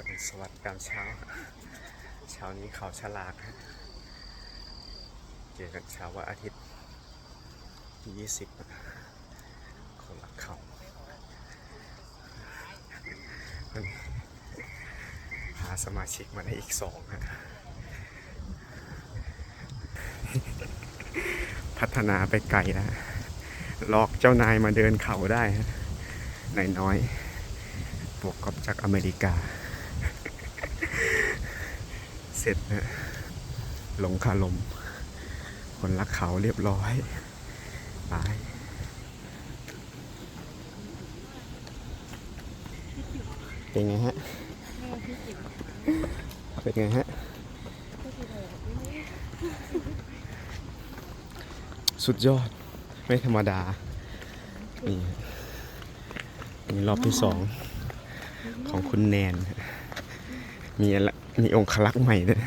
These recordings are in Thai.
อรุณสวัสดิ์ยามเช้า เช้านี้เขาฉลากเจอกันเช้าวันอาทิตย์ที่20คนละเขาวันนี้พาสมาชิกมาได้อีกสองฮะพัฒนาไปไกลแล้วลอกเจ้านายมาเดินเขาได้นายน้อยบวกกับจากอเมริกา เสร็จนะลงคาลม คนรักเขาเรียบร้อยไปเป็นไงฮะ เป็นไงฮะ สุดยอด ไม่ธรรมดา นี่นี่รอบที่สองของคุณแนน มีอะไร มีองคลักษ์ใหม่ด้วย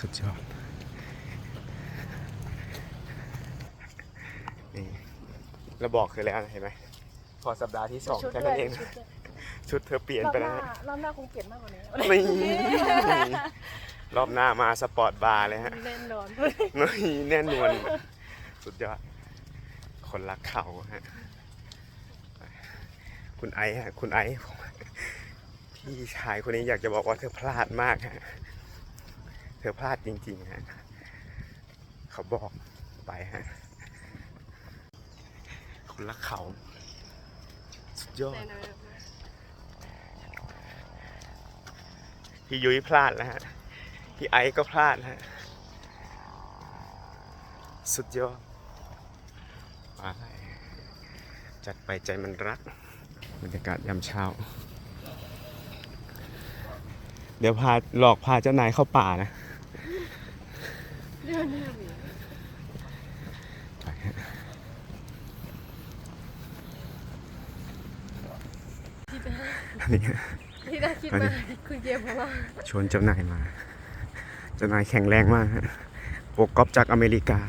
สุดยอดนี่เราบอกเคยแล้วนะเห็นไหม พอสัปดาห์ที่สองแค่นั้นเองนะชุดเธอเปลี่ยนรอบไปหแล้วน้านะรอบหน้าคงเปลี่ยนมากกว่านี้นี่รอบหน้ามาสปอร์ตบาร์เลยฮะ แน่นอนนี่แน่นวนสุดยอด คนรักเขาฮะ คุณไอซ์ฮะคุณไอซ์พี่ชายคนนี้อยากจะบอกว่าเธอพลาดมากฮะเธอพลาดจริงๆฮะเขาบอกไปฮะคนรักเขา สุดยอด พี่ยุ้ยพลาดแล้วฮะ พี่ไอซ์ก็พลาดฮะ สุดยอดไปจัดไปใจมันรัก บรรยากาศยามเช้า เดี๋ยวพาหลอกพาเจ้านายเข้าป่านะไปฮะนี่ฮะที่ได้คิดมาคุณเกมเพราะว่าชวนเจ้านายมา เจ้านายแข็งแรงมากโปกก๊อปจากอเมริกา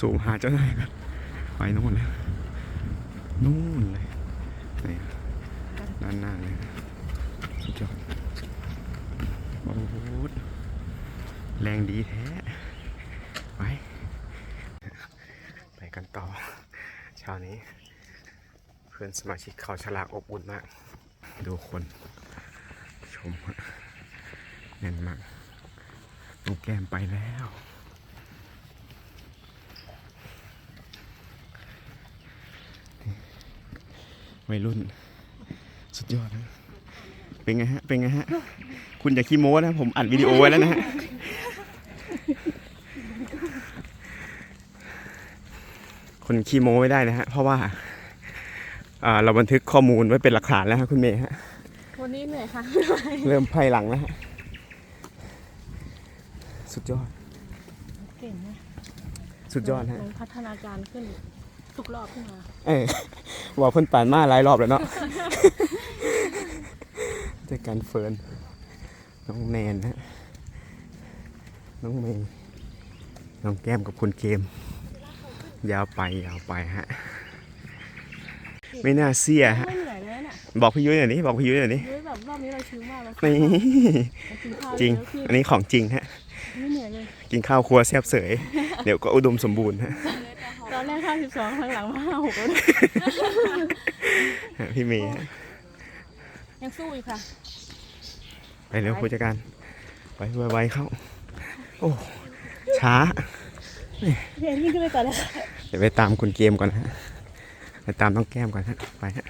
สูงหาเจ้านายแบบไปนู่นเลยนู่นเลย ด้านหน้าเลยสุดยอดโอ้โหแรงดีแท้ไปไปกันต่อเช้านี้ เพื่อนสมาชิกเขาฉลากอบอุ่นมาก ดูคน ชมแน่นมากน้องแก้มไปแล้ววัยรุ่น ดยอดนะเป็นไงฮะ เป็นไงฮะ คุณอย่าขี้โม้นะ ผมอัดวิดีโอไว้แล้วนะฮะ คนขี้โม้ไม่ได้นะฮะ เพราะว่าอ่าเราบันทึกข้อมูลไว้เป็นหลักฐานแล้วฮะคุณเมย์ฮะ วันนี้เหนื่อยค่ะ เริ่มไพ่หลังแล้วฮะ สุดยอด เก่งนะสุดยอดฮะมันพัฒนาการขึ้นทุกรอบขึ้นมา เออบอกเพิ่นป่านมาหลายรอบแล้วเนาะ เจอกันเฟิร์นน้องแนนฮะน้องเมย์น้องแก้มกับคุณเกม ยาวไปยาวไปฮะ ไม่น่าเสียฮะไม่เหนื่อยเลยน่ะบอกพี่ยุ้ยหน่อยนี้บอกพี่ยุ้ยหน่อยนี้เฮ้ยแบบรอบนี้เราชิลมากเรานี่กินข้าวจริงเยอะขึ้นอันนี้ของจริงฮะ ไม่เหนื่อยเลย กินข้าวครัวแซ่บเสย เดี๋ยวก็อุดมสมบูรณ์ฮะ ตอนแรกห้าสิบสองข้างหลังมาห้าหกแล้วเนี่ยฮะพี่เมย์ฮะ ยังสู้อีกค่ะ ไปเร็วผู้จัดการ ไปไวๆเข้า โอ้ช้าเรียนยิ่งขึ้นไปก่อนเลยค่ะเดี๋ยวไปตามคุณเกมก่อนนะฮะไปตามน้องแก้มก่อนฮะไปฮะ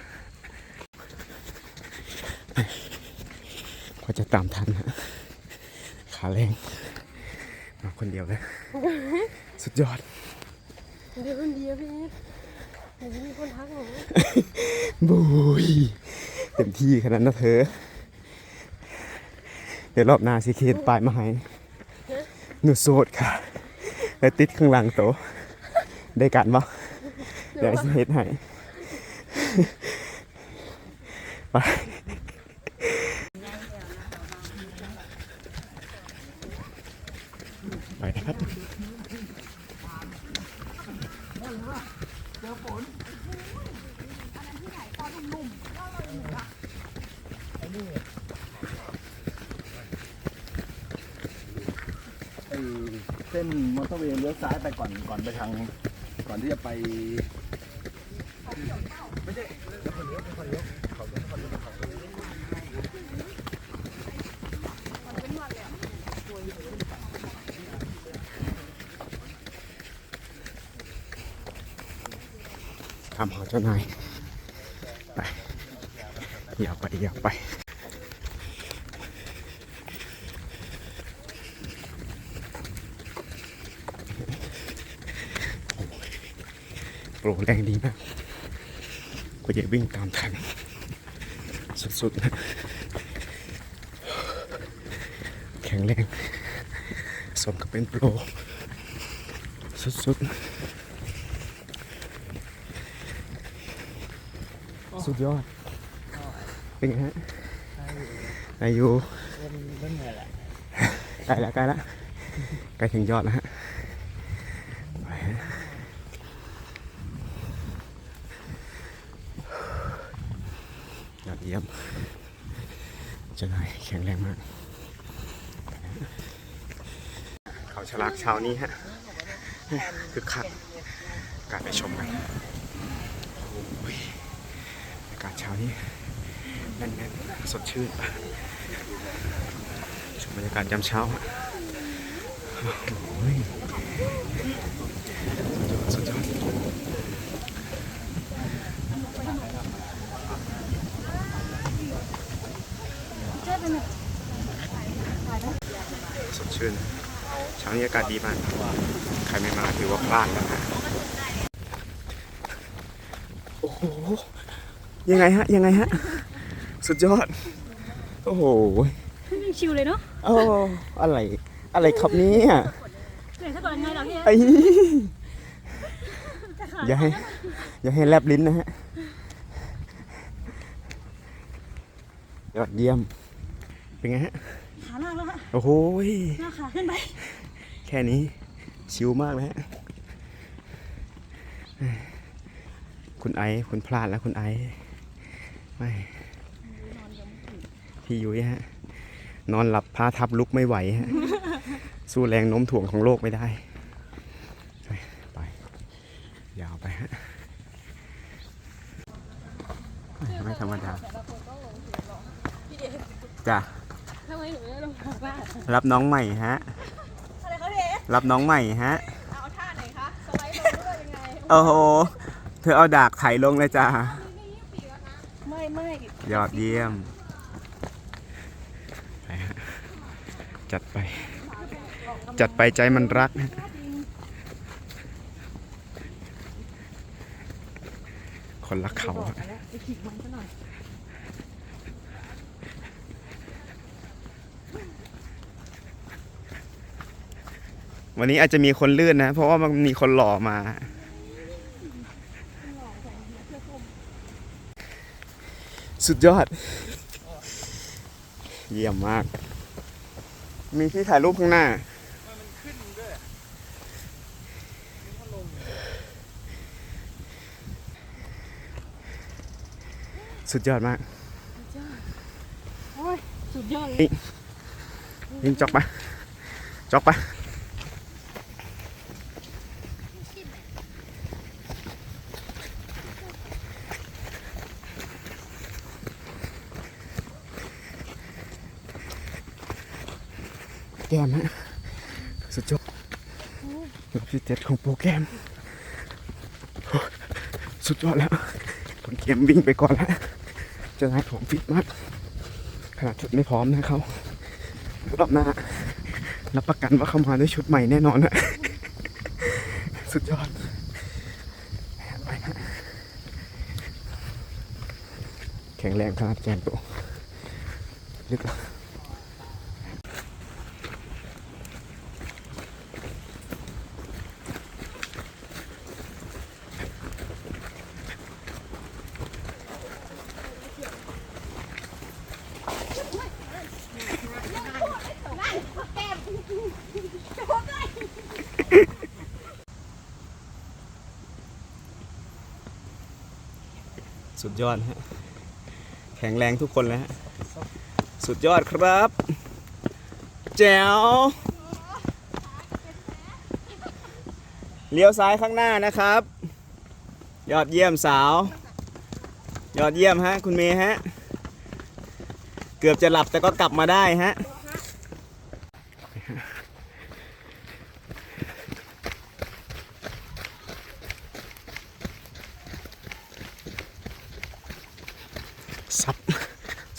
พอจะตามทันฮะขาแรงมาคนเดียวเลยสุดยอดเดี๋ยวคนเดียวพี่ หนูมีคนทักหนูบุยเต็มที่ขนาดนั้นนะเธอ เดี๋ยวรอบหน้าสิเคนปลายมาให้หนูโสดค่ะ แล้วติดข้างหลังโต ได้กันปะเดี๋ยวสิเฮ็ดให้ไปนะครับ ส้นมอเตอร์เวย์เลี้ยวซ้ายไปก่อนก่อนไปทางก่อน ที่จะไปทำหาเจ้านายไปอย่าไปอย่าไป โปร แรงดีมากก็จะวิ่งตามทัน สุดๆนะแข็งแรง สมกับเป็นโปร สุดๆ สุดยอด เป็นไงฮะอายุใกล้แล้วใกล้แล้วใกล้ถึงยอดแล้วฮะไปฮะยอดเยี่ยมเจะนายแข็งแรงมาก เช้านี้ฮะคือคักการไปชมกันอากาศเช้านี้แน่นๆสดชื่นชมบรรยากาศยามเช้าฮะโอ้ยสุดยอดสุดยอดสดชื่น เช้านี้อากาศดีมาก ใครไม่มาถือว่าพลาดแล้วนะโอ้โห ยังไงฮะ ยังไงฮะ สุดยอด โอ้โหยังชิวเลยเนาะโอ้อะไร อะไรครับเนี่ยเหนื่อยซะก่อนไงเราพี่ไอ้อย่าให้ อย่าให้แลบลิ้นนะฮะ ยอดเยี่ยม เป็นไงฮะ ขาลากแล้วฮะ โอ้โหยลากขาขึ้นไป แค่นี้ชิวมากเลยฮะคุณไอซ์คุณพลาดแล้วคุณไอซ์ไม่พี่ยุ้ยฮะ นอนหลับพาทับลุกไม่ไหวฮะ สู้แรงโน้มถ่วงของโลกไม่ได้ ไปไปยาวไปฮะ ไม่ธรรมดาจ้ะทำไมถึงไม่ได้ลงมาบ้านรับน้องใหม่ฮะอะไรเขาพี่รับน้องใหม่ฮะ เอาท่าไหนคะสไลด์ลงด้วยยังไงโอ้โห เธอเอาดากไถลงเลยจ้าไม่ไม่ยอดเยี่ยมไปฮะจัดไป จัดไปใจมันรักนะคนรักเขาอะ ไปขีดมันซะหน่อย วันนี้อาจจะมีคนลื่นนะ เพราะว่ามันมีคนหล่อมา สุดยอด เยี่ยมมาก มีที่ถ่ายรูปข้างหน้าสุดยอดมากโอ้ยสุดยอดเลยยิงจอกไปจอกไปแกมฮะสุดยอดรอบที่เจ็ดของโปรแกรมสุดยอดแล้วคนเกมวิ่งไปก่อนแล้วจะนายผมฟิตมากขนาดชุดไม่พร้อมนะเขารอบหน้ารับประกันว่าเขามาด้วยชุดใหม่แน่นอนนะสุดยอดไปฮะแข็งแรงขนาดแกนตัวลึกอะ สุดยอดฮะแข็งแรงทุกคนแล้วฮะสุดยอดครับ แจ๋วเลี้ยวซ้ายข้างหน้านะครับ ยอดเยี่ยมสาว ยอดเยี่ยมฮะคุณเมย์ฮะ เกือบจะหลับแต่ก็กลับมาได้ฮะ ซับ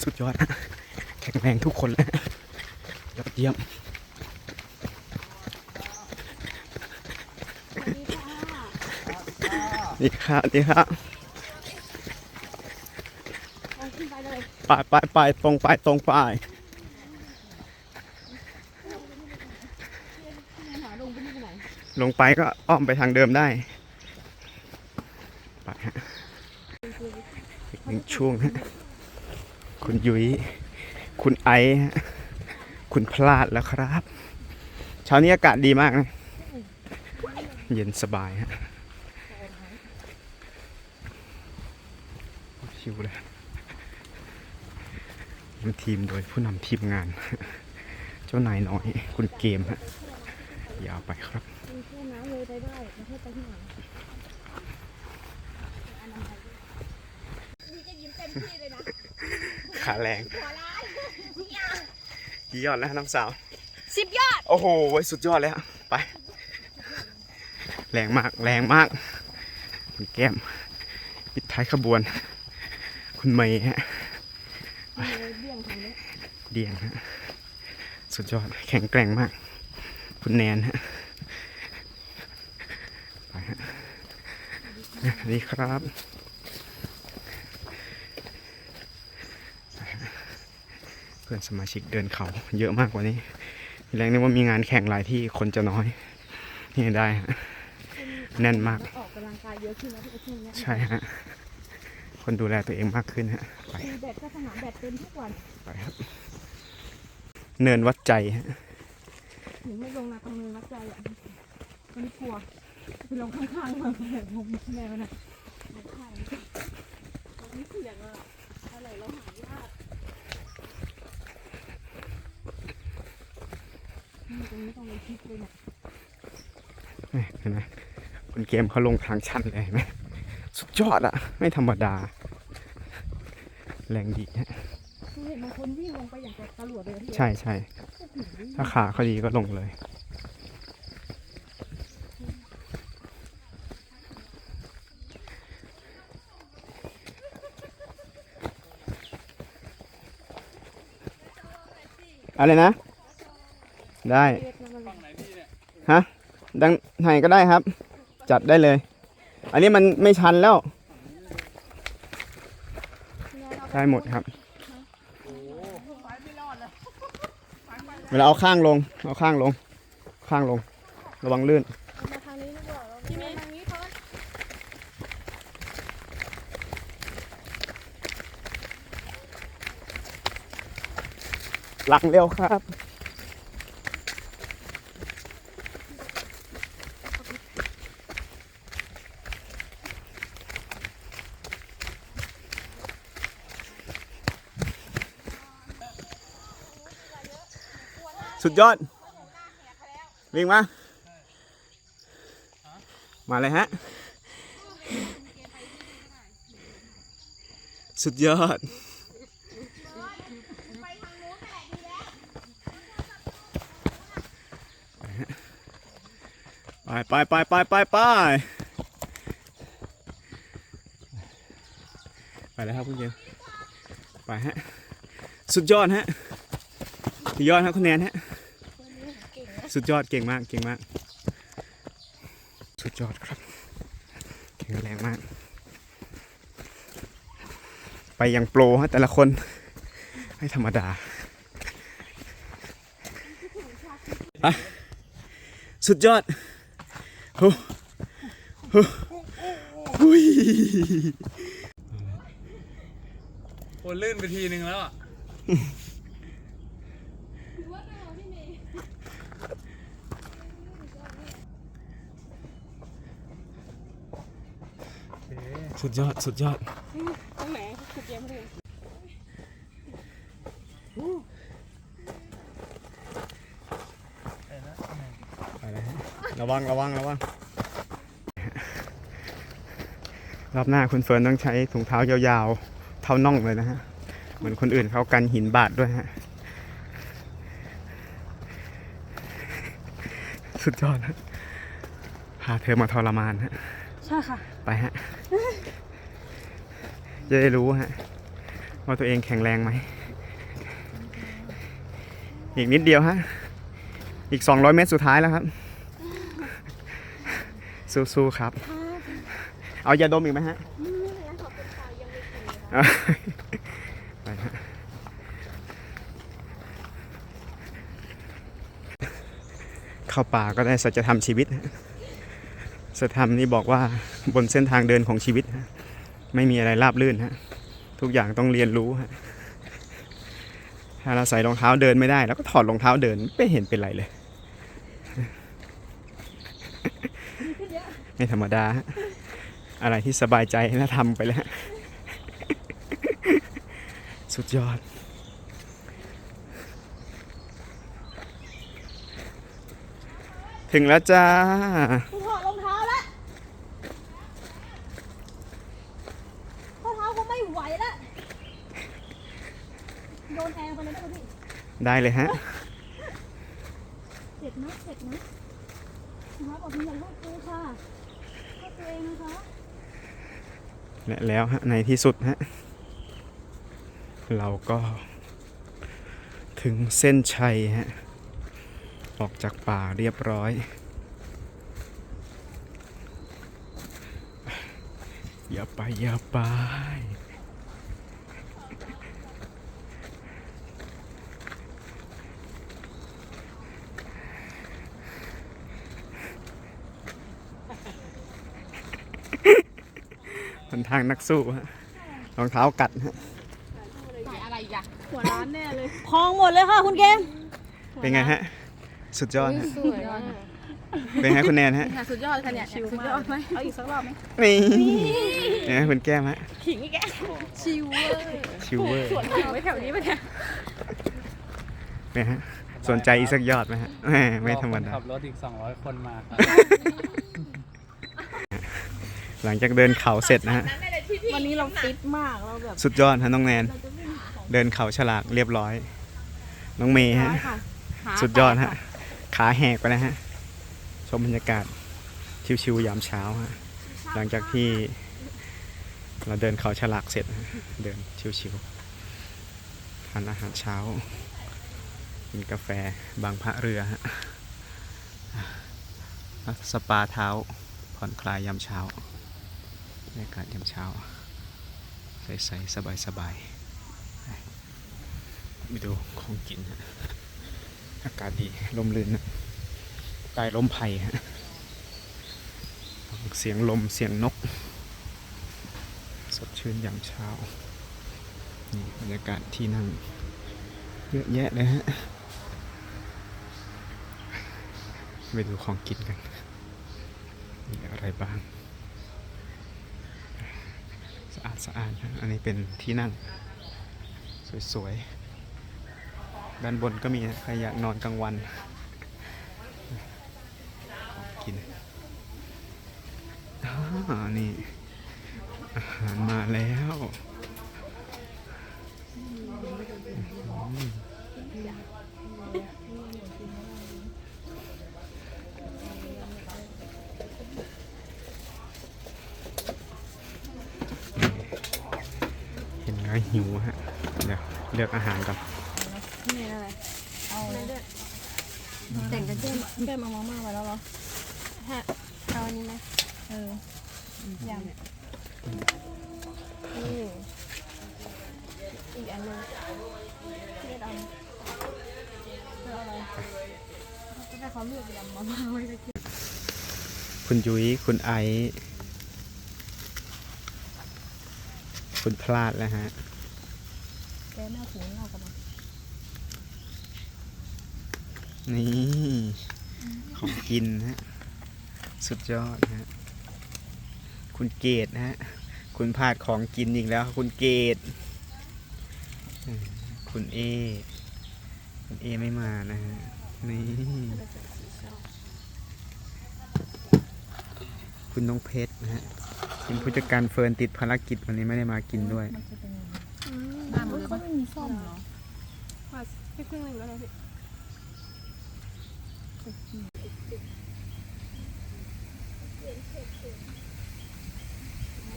สุดยอดฮะแข็งแรงทุกคนเลยยอดเยี่ยมดีครับดีครับเอาขึ้นไปเลยไปไปไปตรงไปตรงไปหาลงไปนี่ไปไหนลงไปก็อ้อมไปทางเดิมได้ ไปฮะ อีกหนึ่งช่วงฮะ คุณยุ้ยคุณไอซ์คุณพลาดแล้วครับ เช้านี้อากาศดีมากนะ เย็นสบายฮะชิวเลยเป็นทีมโดยผู้นำทีมงาน เจ้านายน้อย คุณเกมฮะยาวไปครับ มีแค่น้ำเลยไปได้ไม่ใช่ไปที่ไหนนี่จะยิ้มเต็มที่เลยนะ ขาแรงหัวล้านกี่ยอดแล้วน้องสาวสิบยอด โอ้โหสุดยอดเลยฮะไป แรงมากแรงมาก คุณแก้มปิดท้ายขบวน คุณเมย์ฮะเลยเบี่ยงทางนี้เดียงฮะสุดยอดแข็งแกร่งมาก คุณแนนฮะไปฮะสวัสดีครับไปฮะเพื่อนสมาชิกเดินเขาเยอะมากกว่านี้ทีแรกนึกว่ามีงานแข่งหลายที่คนจะน้อย นี่ได้ฮะแน่นมาก ออกกำลังกายเยอะขึ้นแล้วที่ช่วงนี้ใช่ฮะ คนดูแลตัวเองมากขึ้นฮะ ไปตีแบดก็สนามแบดเต็มทุกวันไปครับ เนินวัดใจฮะถึงไม่ลงนาตรงเนินวัดใจอะวันนี้กลัวไปลงข้างๆมาแบบผมแม่มันอะลงข้างๆนี่เสี่ยงอะอะไรเราหายากนี่ตรงนี้ต้องมีทิศ เลยเนี่ยเห็นไหมคุณเกมเขาลงทางชันเลยเห็นไหมสุดยอดอะไม่ธรรมดา แรงดีฮะคือเห็นบางคนวิ่งลงไปอย่างกับตำรวจเลยอะพี่ใช่ใช่ถ้าขาเขาดีก็ลงเลยอะไรนะ ได้ฮะดังไหนก็ได้ครับ จัดได้เลย อันนี้มันไม่ชันแล้ว ได้หมดครับเวลาเอาข้างลง เอาข้างลง ข้างลง ระวังลื่นหลังเร็วครับ สุดยอด วิ่งมา มาเลยฮะ สุดยอด ไปไปไปไปไปไปไปแล้วครับคุณเกมไปฮะ สุดยอดฮะสุดยอดครับคุณแนนฮะ สุดยอดเก่งมากเก่งมาก สุดยอดครับแข็งแรงมาก ไปอย่างโปรฮะแต่ละคน ไม่ธรรมดาไปสุดยอดโอ้โหหุยโอนลื่นไปทีนึงแล้วอะ สุดยอด สุดยอด ตรงไหนคือเกมเลยไปเลยฮะระวัง ระวัง ระวัง รอบหน้าคุณเฟิร์นต้องใช้ถุงเท้ายาวๆ เท่าน่องเลยนะฮะ เหมือนคนอื่นเขากันหินบาดด้วยฮะ สุดยอดฮะพาเธอมาทรมานฮะ ใช่ค่ะ ไปฮะ จะได้รู้ฮะว่าตัวเองแข็งแรงไหม อีกนิดเดียวฮะ อีก 200 เมตรสุดท้ายแล้วครับ สู้ๆครับ เอายาดมอีกไหมฮะเอาไปฮะเข้าป่าก็ได้สัจธรรมชีวิตสัจธรรมนี่บอกว่าบนเส้นทางเดินของชีวิตฮะ ไม่มีอะไรราบรื่นฮะ ทุกอย่างต้องเรียนรู้ฮะ ถ้าเราใส่รองเท้าเดินไม่ได้เราก็ถอดรองเท้าเดินไม่เห็นเป็นไรเลยไม่ธรรมดาฮะ อะไรที่สบายใจแล้วทำไปแล้ว สุดยอดถึงแล้วจ้าแล้วข้อเท้าก็ไม่ไหวแล้วโดนแอร์ ไปเลยด้ได้เลยฮะ เจ็บนะเจ็บนะนะคะบอกคุณอย่าลูกกูค่ะก็ตัวเองนะคะและแล้วฮะในที่สุดฮะ เราก็ ถึงเส้นชัยฮะ ออกจากป่าเรียบร้อย อย่าไปอย่าไป ทางนักสู้ฮะรองเท้ากัดฮะหัวร้านแน่เลยพองหมดเลยค่ะคุณเกมเป็นไงฮะ สุดยอดฮะสวยมากเป็นไงคุณแนนฮะค่ะสุดยอดค่ะเนี่ยชิวสุดมายอดไหมกเอาอีกสักรอบไหมนี่เนี่ยคุณแก้มฮะขิงอีกแกชิวเวอร์ชิวเวอร์ขิงไว้แถวนี้ปะเนี่ยเนี่ยฮะสนใจอีกสักยอดไหมฮะแหมไม่ธรรมดาขับรถอีก 200 คนมาครับ หลังจากเดินเขาเสร็จนะฮะ วันนี้เราฟิตมากเราแบบสุดยอดฮะน้องแนน เดินเขาฉลากเรียบร้อย น้องเมย์ฮะร้อยค่ะหาสุดยอดฮะ ขาแหกไปแล้วฮะ ชมบรรยากาศชิวๆยามเช้าฮะ หลังจากที่ เราเดินเขาฉลากเสร็จฮะเดินชิวๆทานอาหารเช้า กินกาแฟบางพระเรือฮะอะสปาเท้าผ่อนคลายยามเช้าบ รยากาศยามเช้า ใสๆ สบายๆไปดูของกิน อากาศดี ลมลื่นนะใต้ลมไผ่เสียงลมเสียงนก สดชื่นยามเช้า นี่บรรยากาศที่นั่ง เยอะแยะเลยฮะไปดูของกินกัน มีอะไรบ้างะอาดสะอาดอันนี้เป็นที่นั่ง สวยๆ ด้านบนก็มีใครอยากนอนกลางวันของกินอ๋อนี่อาหารมาแล้วอืมเห็นแล้วหิวฮะ เดี๋ยวเลือกอาหารก่อนนี่อะไร เอาเลยด้วยแต่งกันเจ้มแก้มเอามาม่าไว้แล้วเหรอฮะเอาอันนี้ไหมเออยำนี่อีกอันหนึงเลือดเอาเลือดอะไรก็ให้เขาเลือกยำมาม่าไว้เลยคุณยุ้ยคุณไอซ์คุณพลาดแล้วฮะ แกแม่หูเรากันมานี่ ของกินฮะ สุดยอดฮะ คุณเกดนะฮะ คุณพลาดของกินอีกแล้ว คุณเกดคุณเอ คุณเอไม่มานะฮะ นี่ คุณน้องเพชรนะฮะเป็นผู้จัดการเฟิร์นติดภารกิจวันนี้ไม่ได้มากินด้วย มันจะเป็น น้นเลาไม่มีซ่อมเหรอว่าไปครึ่งหนึ่งแล้วพี่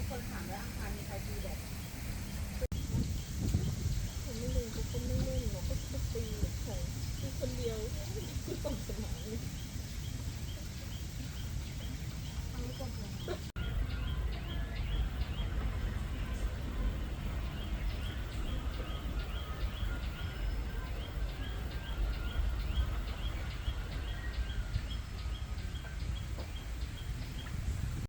คนถามว่าอังคารมีใครดูแบบ